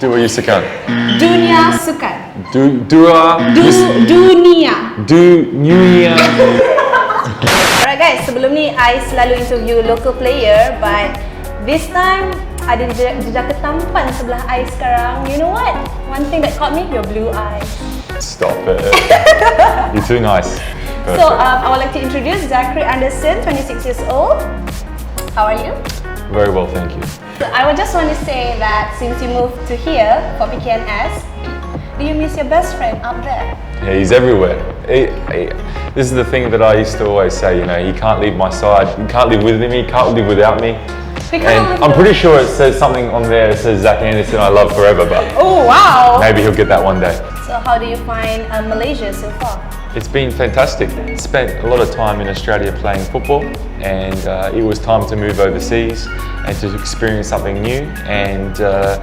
Dua Yusukan. Dunia Sukan. Du, dua, Du, dunia. du, Nuia. Alright guys, sebelum ni I selalu interview local player but this time ada jejak, jejak ketampan sebelah I sekarang. You know what? One thing that caught me, your blue eyes. Stop it. You're too nice. So Perfect. um, I would like to introduce Zachary Anderson, 26 years old. How are you? Very well, thank you. So I would just want to say that since you moved to here for PKNS, do you miss your best friend up there? Yeah, he's everywhere. He- he- this is the thing that I used to always say, you know, he can't leave my side, he can't live with me, he can't live without me. And I'm pretty sure it says something on there that says Zach Anderson I love forever, but Oh wow! maybe he'll get that one day. So how do you find uh, Malaysia so far? It's been fantastic. Spent a lot of time in Australia playing football, and uh, it was time to move overseas and to experience something new. And uh,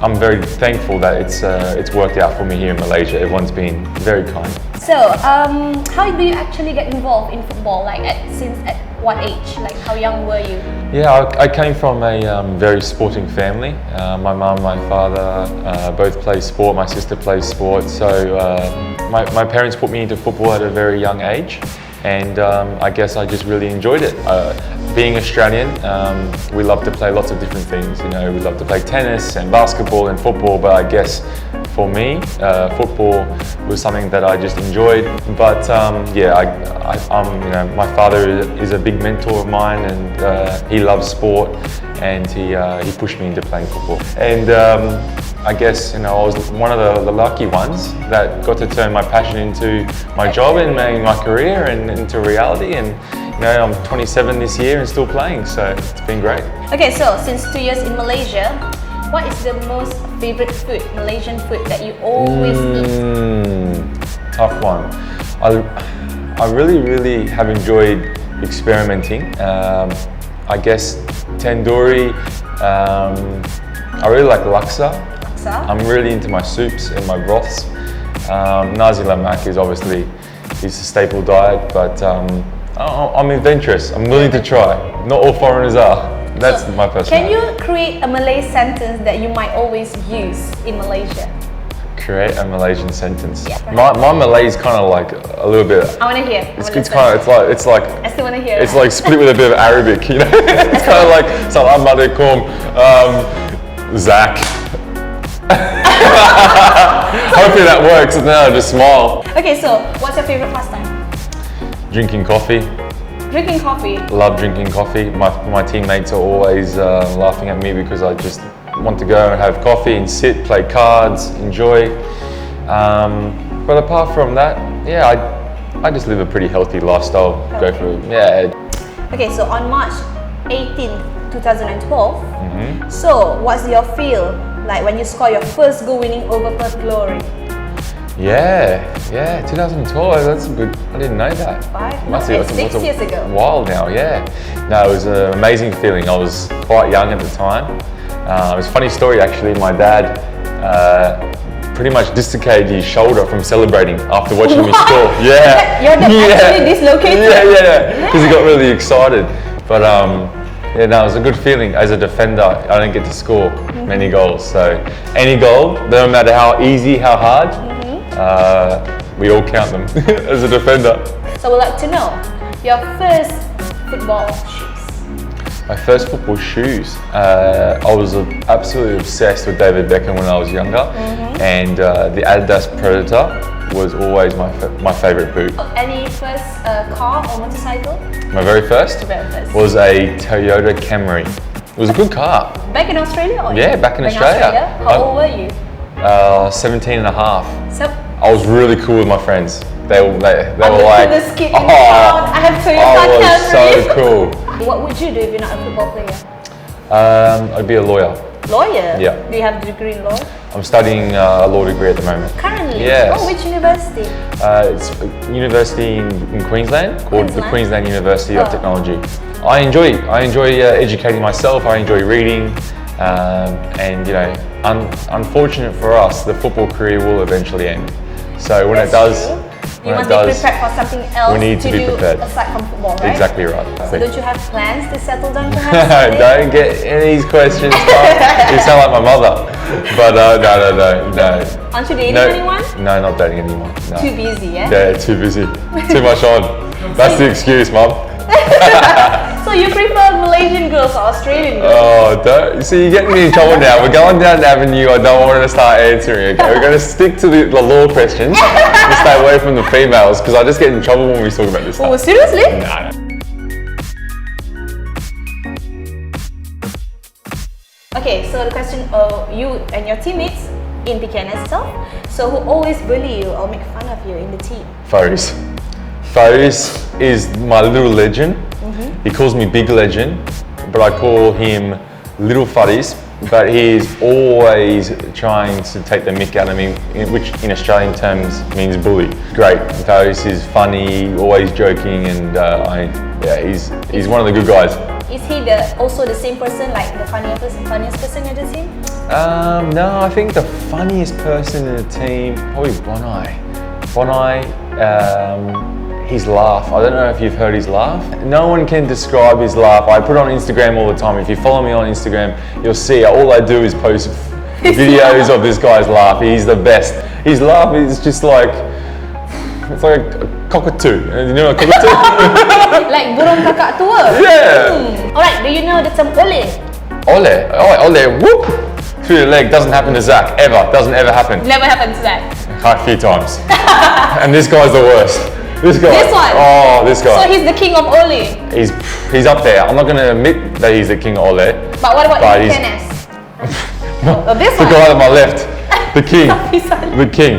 I'm very thankful that it's uh, it's worked out for me here in Malaysia. Everyone's been very kind. So um, how do you actually get involved in football? Like at, since at what age? Like how young were you? Yeah, I, I came from a um, very sporting family. Uh, my mum, my father, uh, both play sport. My sister plays sport. So uh, my, my parents put me into football at a very young age, and um, I guess I just really enjoyed it. Uh, being Australian, um, we love to play lots of different things. You know, we love to play tennis and basketball and football. But I guess for me, uh, football was something that I just enjoyed. But um, yeah, I, I'm, you know, my father is, a big mentor of mine, and uh, he loves sport, and he uh, he pushed me into playing football. And um, I guess you know I was one of the, the lucky ones that got to turn my passion into my job and my career and into reality. And you know I'm 27 this year and still playing, so it's been great. Okay, so since two years in Malaysia, what is the most favorite food, Malaysian food that you always eat? Mm, tough one. I, I really, really have enjoyed experimenting. Um, I guess tandoori. Um, I really like laksa. Laksa? I'm really into my soups and my broths. Um, nasi lemak is obviously is a staple diet, but um, I- I'm adventurous. I'm willing to try. Not all foreigners are. That's my Can you create a Malay sentence that you might always use in Malaysia? create a Malaysian sentence? Yeah. My, my Malay is kind of like a little bit I want to hear. It's, it's kind of it's like it's like I still want to hear. it's like split with a bit of Arabic, you know. it's kind of like Salam alaikum, um, Zach. Hopefully that works. And then I just smile. Okay, so what's your favorite pastime? Drinking coffee. Drinking coffee. Love drinking coffee. My, my teammates are always uh, laughing at me because I just want to go and have coffee and sit, play cards, enjoy. Um, but apart from that, yeah, I, I just live a pretty healthy lifestyle. Go for yeah, Okay, so on March 18th, 2012, Mm-hmm. so what's your feel like when you score your first goal winning over Perth Glory? Yeah, yeah, 2012. That's a good. I didn't know that. Five? Must No, be it's six a years ago. While now, yeah. No, it was an amazing feeling. I was quite young at the time. Uh, it was a funny story actually. My dad uh, pretty much dislocated his shoulder from celebrating after watching me score. Yeah. Your dad actually dislocated? Yeah, yeah, yeah. Because he got really excited. But um, yeah, no, it was a good feeling. As a defender, I didn't get to score many goals. So any goal, no matter how easy, how hard. Uh, we all count them as a defender. So we'd like to know your first football shoes. My first football shoes. Uh, I was absolutely obsessed with David Beckham when I was younger, Mm-hmm. and uh, the Adidas Predator was always my fa- my favorite boot. Any first uh, car or motorcycle? My very first Very first. was a Toyota Camry. It was a good car. Back in Australia? Or Yeah, back in Australia. How I'm- old were you? Uh, 17 and a half. So, I was really cool with my friends. They, were- they, they were like, coolest kid in "Oh. I have Toyota I was Camry." so cool. what would you do if you're not a football player? Um, I'd be a lawyer. Lawyer? Yeah. Do you have a degree in law? I'm studying uh, a law degree at the moment. Currently? Yes. Oh, which university? Uh, it's a university in, in Queensland called the Queensland? Queensland University of Oh. Technology. I enjoy I enjoy uh, educating myself. I enjoy reading, um, and you know, un- unfortunate for us, the football career will eventually end. So when That's it does, true. You when must it be does, prepared for something else we need to be do prepared. aside from football, right? Exactly right. So don't you have plans to settle down perhaps? Don't get any of these questions. You sound like my mother. But uh, no, no, no, no. Aren't you dating no, anyone? No, not dating anyone. No. Too busy, yeah? Yeah, too busy. Too much on. That's the excuse, mum. So you prefer Malaysian girls or Australian girls? Oh, don't. You see, you're getting me in trouble now. We're going down an avenue I don't want to start answering, okay? We're going to stick to the, the law questions and stay away from the females because I just get in trouble when we talk about this oh, stuff. oh, seriously? No. Okay, so the question of you and your teammates in PKNS itself. So who always bully you or make fun of you in the team? Faris. Faris is my little legend. He calls me Big Legend, but I call him Little Faris. But he's always trying to take the mick out of me, which in Australian terms means bully. Great. Faris is funny, always joking, and uh, I, yeah, he's he's one of the good guys. Is he the also the same person like the funniest person, funniest person in the team? Um, no, I think the funniest person in the team, probably Bonai. Bonai, um, his laugh. I don't know if you've heard his laugh. No one can describe his laugh. I put it on Instagram all the time. If you follow me on Instagram, you'll see all I do is post videos of this guy's laugh. He's the best. His laugh is just like, it's like a cockatoo. You know a cockatoo? like burung kakak tua? Yeah. Hmm. Alright, do you know the term ole? ole, ole, ole, whoop! Through the leg doesn't happen to Zach, ever. Doesn't ever happen. Never happened to that. Quite a few times. and this guy's the worst. This guy. This one? Oh, this guy. So he's the king of ole. he's he's up there. I'm not going to admit that he's the king of Ole. But what about But he's- PKNS? oh, this The one. guy on my left, the king, the king,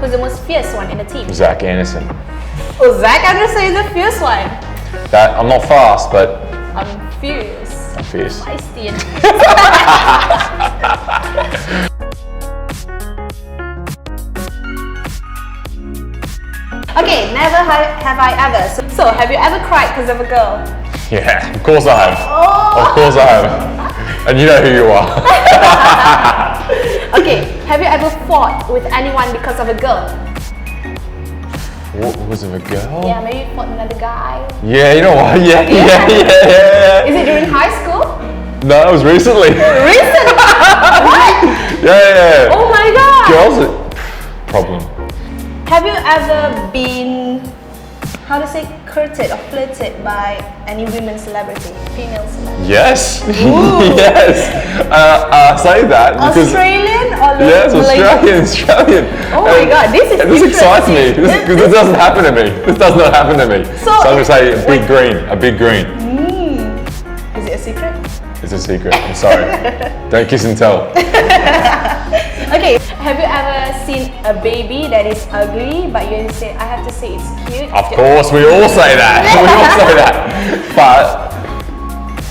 Who's the most fierce one in the team? Zach Anderson. Oh, Zach Anderson is the fierce one. That I'm not fast, but I'm fierce. I'm fierce. Feisty and Okay, never ha- have I ever. So, so, have you ever cried because of a girl? Yeah, of course I have. Oh. Of course I have. And you know who you are. Okay, have you ever fought with anyone because of a girl? what was it a girl? Yeah, maybe you fought another guy. Yeah, you know what? Yeah, yeah, yeah, yeah. yeah. Is it during high school? No, it was recently. yeah, Recent. what? yeah. Oh my god. Girls, problem. Have you ever been, how to say, courted or flirted by any women celebrity, female celebrity? Yes, yes. Uh, I say that because Australian or yes, Malaysian? Australian, Australian. Oh my And- God, this is um, and this excites me interesting. This- because this, doesn't happen to me. This does not happen to me. So I'm gonna say a big green, a big green. Hmm. Is it a secret? It's a secret. I'm sorry. Don't kiss and tell. seen a baby that is ugly, but you say, I have to say it's cute? Of course, we all say that. We all say that. But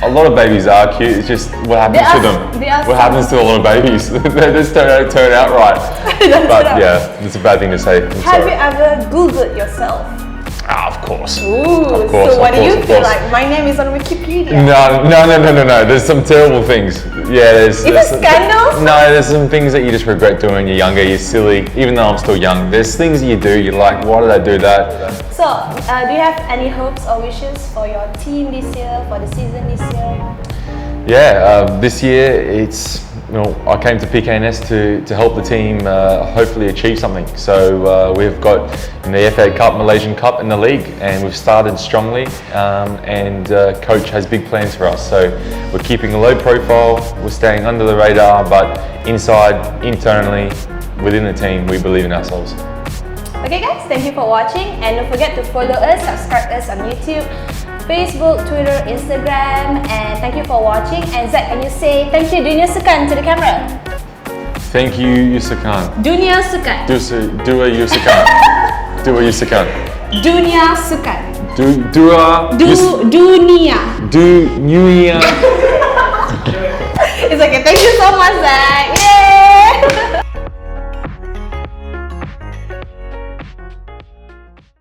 a lot of babies are cute. It's just what happens to them. What happens to a lot of babies? they just turn out, turn out right. But yeah, it's a bad thing to say. I'm Have sorry. you ever Googled yourself? Ah, of course. Ooh, Of course, so what of do you feel course. like? My name is on Wikipedia. No, no, no, no, no, no. There's some terrible things. Yeah, there's. Is there's it some- scandals? No, there's some things that you just regret doing when you're younger. You're silly. Even though I'm still young, there's things that you do. You're like, why did I do that? So, uh, do you have any hopes or wishes for your team this year, for the season this year? Yeah, uh, this year it's you know I came to PKNS to, to help the team uh, hopefully achieve something. So uh, we've got the FA Cup, Malaysian Cup, and the league, and we've started strongly. Um, and uh, coach has big plans for us. So we're keeping a low profile. We're staying under the radar, but inside, internally, within the team, we believe in ourselves. Okay guys, thank you for watching and don't forget to follow us, subscribe us on YouTube, Facebook, Twitter, Instagram and thank you for watching and Zach can you say thank you Dunia Sukan to the camera? Thank you, Yusukan. Dunia Sukan. Do do a Yusukan. do a Yusukan. Dunia Sukan. Do do a Du Yus- dunia. New It's okay. Thank you so much, Zach.